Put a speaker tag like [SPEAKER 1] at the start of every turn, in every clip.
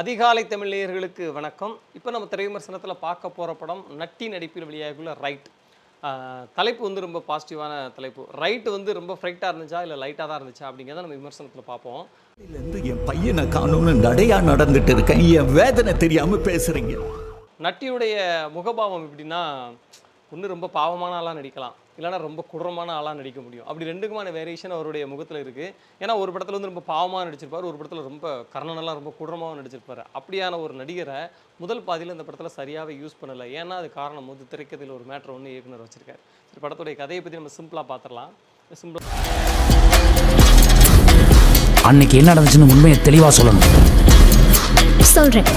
[SPEAKER 1] அதிகாலை தமிழ் நேயர்களுக்கு வணக்கம். இப்போ நம்ம திரை விமர்சனத்தில் பார்க்க போகிற படம் நட்டி நடிப்பில் வெளியாகியுள்ள ரைட். தலைப்பு வந்து ரொம்ப பாசிட்டிவான தலைப்பு. ரைட் வந்து ரொம்ப ஃப்ரைட்டாக இருந்துச்சா? இல்லை லைட்டாக தான் இருந்துச்சா? அப்படிங்கிறத நம்ம விமர்சனத்தில் பார்ப்போம்.
[SPEAKER 2] என் பையனை காணும்னு நடையா நடந்துட்டு இருக்கேன். என் வேதனை தெரியாம பேசுறீங்க.
[SPEAKER 1] நட்டியுடைய முகபாவம் எப்படின்னா ஒன்று ரொம்ப பாவமான ஆளாக நடிக்கலாம். இல்லைன்னா ரொம்ப குடுறமான ஆளாக நடிக்க முடியும். அப்படி ரெண்டுக்குமான வேரியேஷன் அவருடைய முகத்தில் இருக்குது ஏன்னா ஒரு படத்தில் வந்து ரொம்ப பாவமாக நடிச்சிருப்பார் ஒரு படத்தில் ரொம்ப கர்ணனெல்லாம் ரொம்ப குடுறமாகவும் நடிச்சிருப்பார். அப்படியான ஒரு நடிகரை முதல் பாதியில் இந்த படத்தில் சரியாகவே யூஸ் பண்ணலை. ஏன்னா அது காரணம் வந்து திரைக்கதையில் ஒரு மேட்ரு ஒன்று இயக்குனர் வச்சிருக்காரு. சரி படத்துடைய கதையை பற்றி நம்ம சிம்பிளாக பார்த்துடலாம் சிம்பிளாக
[SPEAKER 3] அன்னைக்கு என்ன நடந்துச்சுன்னு உண்மையை தெளிவா சொல்லணும்.
[SPEAKER 4] சொல்றேன்.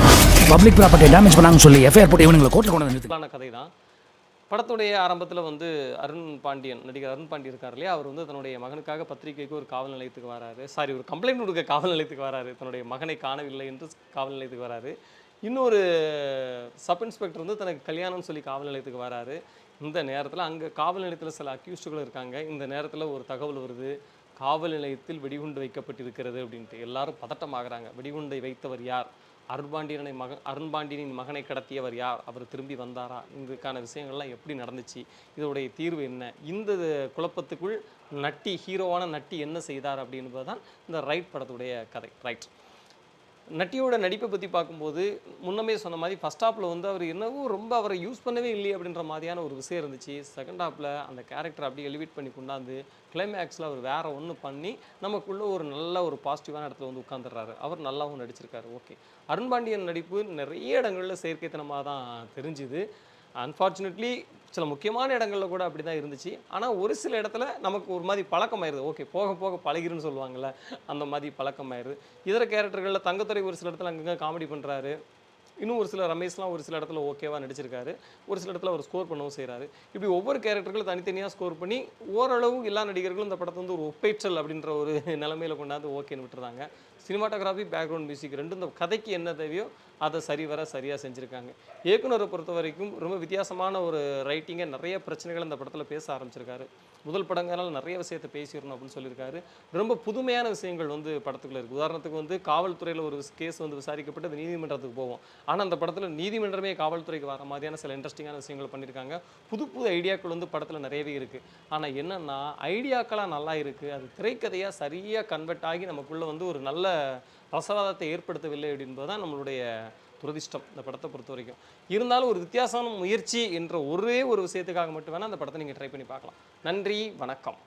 [SPEAKER 3] பப்ளிக் ப்ராப்பர்ட்டி டேமேஜ் பண்ணாங்கன்னு சொல்லி எஃப்ஐஆர் போட்டு இவனுங்களை கோர்ட்டில் கொண்டு வந்து
[SPEAKER 1] கதை தான் படத்துடைய ஆரம்பத்தில் வந்து அருண் பாண்டியன் நடிகர் அருண் பாண்டியன் இருக்கார் இல்லையா? அவர் வந்து தன்னுடைய மகனுக்காக பத்திரிகைக்கு ஒரு காவல் நிலையத்துக்கு வராரு. சாரி ஒரு கம்ப்ளைண்ட் கொடுக்க காவல் நிலையத்துக்கு வராரு. தன்னுடைய மகனை காணவில்லை என்று காவல் நிலையத்துக்கு வராரு. இன்னொரு சப் இன்ஸ்பெக்டர் வந்து தனக்கு கல்யாணம்னு சொல்லி காவல் நிலையத்துக்கு வராரு. இந்த நேரத்தில் அங்கே காவல் நிலையத்தில் சில அக்யூஸ்டுகள் இருக்காங்க. இந்த நேரத்தில் ஒரு தகவல் வருது. காவல் நிலையத்தில் வெடிகுண்டு வைக்கப்பட்டிருக்கிறது அப்படின்ட்டு. எல்லாரும் பதட்டமாகறாங்க. வெடிகுண்டை வைத்தவர் யார்? அருண்பாண்டியனை மகன் அருண்பாண்டியனின் மகனை கடத்தியவர் யார்? அவர் திரும்பி வந்தாரா? இதுக்கான விஷயங்கள்லாம் எப்படி நடந்துச்சு? இதோடைய தீர்வு என்ன? இந்த குழப்பத்துக்குள் நட்டி ஹீரோவான நட்டி என்ன செய்தார் அப்படின்றது தான் இந்த ரைட் படத்துடைய கதை. ரைட். நட்டியோட நடிப்பை பற்றி பார்க்கும்போது முன்னமே சொன்ன மாதிரி ஃபஸ்ட் ஹாப்பில் வந்து அவர் என்னவோ ரொம்ப அவரை யூஸ் பண்ணவே இல்லையே அப்படின்ற மாதிரியான ஒரு விஷயம் இருந்துச்சு. செகண்ட் ஹாப்பில் அந்த கேரக்டர் அப்படியே எலிவேட் பண்ணி கொண்டாந்து கிளைமேக்ஸில் அவர் வேற ஒன்று பண்ணி நமக்குள்ளே ஒரு நல்ல ஒரு பாசிட்டிவான இடத்துல வந்து உட்காந்துடுறாரு அவர் நல்லாவும் நடிச்சிருக்காரு. ஓகே அருண்பாண்டியன் நடிப்பு நிறைய இடங்களில் செயற்கைத்தனமாக தான் தெரிஞ்சுது. அன்ஃபார்ச்சுனேட்லி சில முக்கியமான இடங்களில் கூட அப்படி தான் இருந்துச்சு. ஆனால் ஒரு சில இடத்துல நமக்கு ஒரு மாதிரி பழக்கமாயிருது. ஓகே போக போக பழகிருன்னு சொல்லுவாங்கள்ல அந்த மாதிரி பழக்கமாயிருது. இதர கேரக்டர்களில் தங்கத்துறை ஒரு சில இடத்துல அங்கங்கே காமெடி பண்ணுறாரு இன்னும் ஒரு சில ரமேஷ்லாம் ஒரு சில இடத்துல ஓகேவாக நடிச்சிருக்காரு. ஒரு சில இடத்துல அவர் ஸ்கோர் பண்ணவும் செய்கிறாரு இப்படி ஒவ்வொரு கேரக்டர்களும் தனித்தனியாக ஸ்கோர் பண்ணி ஓரளவு எல்லா நடிகர்களும் இந்த படத்தை வந்து ஒரு ஒப்பேற்றல் அப்படின்ற ஒரு நிலமையில கொண்டாந்து ஓகேன்னு விட்டுறாங்க. சினிமாட்டோகிராஃபி பேக்ரவுண்ட் மியூசிக் ரெண்டும் இந்த கதைக்கு என்ன தேவையோ அதை சரிவர சரியாக செஞ்சுருக்காங்க. இயக்குனரை பொறுத்த வரைக்கும் ரொம்ப வித்தியாசமான ஒரு ரைட்டிங்கை நிறைய பிரச்சனைகள் இந்த படத்தில் பேச ஆரம்பிச்சிருக்காரு. முதல் படங்களால் நிறைய விஷயத்தை பேசிடணும் அப்படின்னு சொல்லியிருக்காரு. ரொம்ப புதுமையான விஷயங்கள் வந்து படத்துக்குள்ளே இருக்குது உதாரணத்துக்கு வந்து காவல்துறையில் ஒரு கேஸ் வந்து விசாரிக்கப்பட்டு அது நீதிமன்றத்துக்கு போவோம். ஆனால் அந்த படத்தில் நீதிமன்றமே காவல்துறைக்கு வர மாதிரியான சில இன்ட்ரெஸ்டிங்கான விஷயங்கள் பண்ணியிருக்காங்க. புது புது ஐடியாக்கள் வந்து படத்தில் நிறையவே இருக்குது ஆனால் என்னென்னா ஐடியாக்களாக நல்லா இருக்குது அது திரைக்கதையாக சரியாக கன்வெர்ட் ஆகி நமக்குள்ளே வந்து ஒரு நல்ல ரசவாதத்தை ஏற்படுத்தவில்லை என்பது தான் நம்மளுடைய துரதிஷ்டம் இந்த படத்தை பொறுத்த வரைக்கும் இருந்தாலும் ஒரு வித்தியாசமான முயற்சி என்ற ஒரே ஒரு விஷயத்துக்காக மட்டும் வேணால் அந்த படத்தை நீங்கள் ட்ரை பண்ணி பார்க்கலாம். நன்றி வணக்கம்.